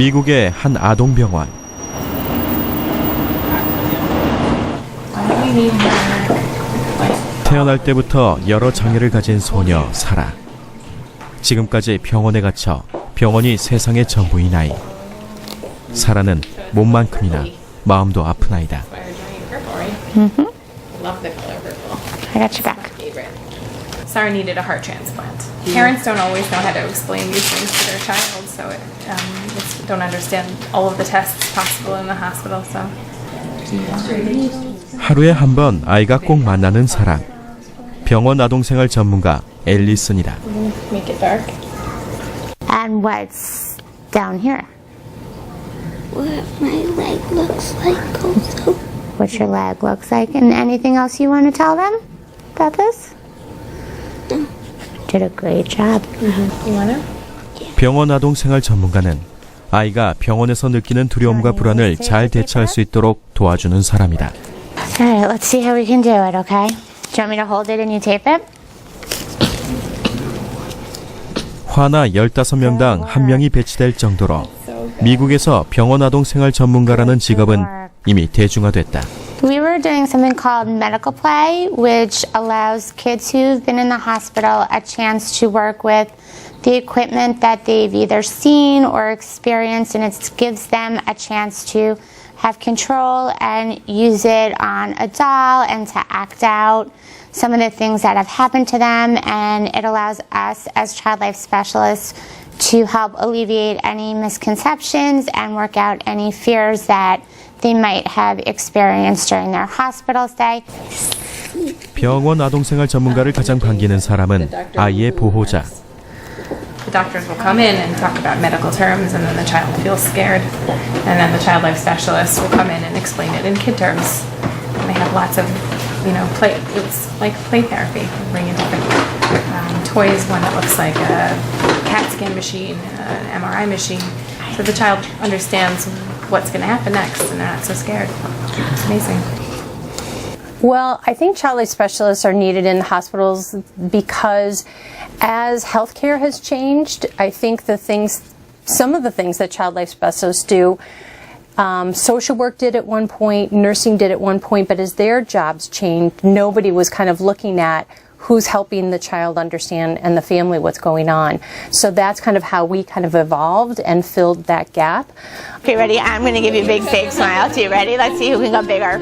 미국의 한 아동병원. 태어날 때부터 여러 장애를 가진 소녀 사라. 지금까지 병원에 갇혀 병원이 세상의 전부인 아이. 사라는 몸만큼이나 마음도 아픈 아이다. I got back. Favorite. Sarah needed a heart transplant. Parents don't always know how to explain these things to their child, so it, um, it's, don't understand all of the tests possible in the hospital. So 하루에 한 번 아이가 꼭 만나는 사람. 병원 아동생활 전문가 앨리슨이다. make it dark. And what's down here? what my leg looks like also. What your leg looks like, and anything else you want to tell them about this? Did a great job. You wanna? 병원 아동 생활 전문가는 아이가 병원에서 느끼는 두려움과 불안을 잘 대처할 수 있도록 도와주는 사람이다. All right, let's see how we can do it, okay? Do you want me to hold it and you tape it? 화나 15명당 한 명이 배치될 정도로 미국에서 병원 아동 생활 전문가라는 직업은 이미 대중화됐다. We were doing something called medical play, which allows kids who've been in the hospital a chance to work with the equipment that they've either seen or experienced, and it gives them a chance to have control and use it on a doll and to act out some of the things that have happened to them. And it allows us as child life specialists to help alleviate any misconceptions and work out any fears that they might have experienced during their hospital stay. 병원 아동생활 전문가를 가장 반기는 사람은 아이의 보호자. The doctors will come in and talk about medical terms, and then the child feels scared, and then the child life specialist will come in and explain it in kid terms. And they have lots of, you know, play. It's like play therapy. They Bring in different um, toys. One that looks like a CAT scan machine, an MRI machine, so the child understands what's going to happen next, and they're not so scared. It's amazing. Well, I think child life specialists are needed in hospitals because as healthcare has changed, I think the things, some of the things that child life specialists do, um, social work did at one point, nursing did at one point, but as their jobs changed, nobody was kind of looking at who's helping the child understand and the family what's going on. So that's kind of how we kind of evolved and filled that gap. Okay, ready? I'm going to give you a big fake smile too. Ready? Let's see who can go bigger.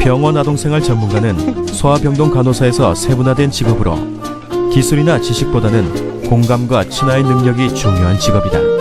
병원 아동생활 전문가는 소아병동 간호사에서 세분화된 직업으로 기술이나 지식보다는 공감과 친화의 능력이 중요한 직업이다.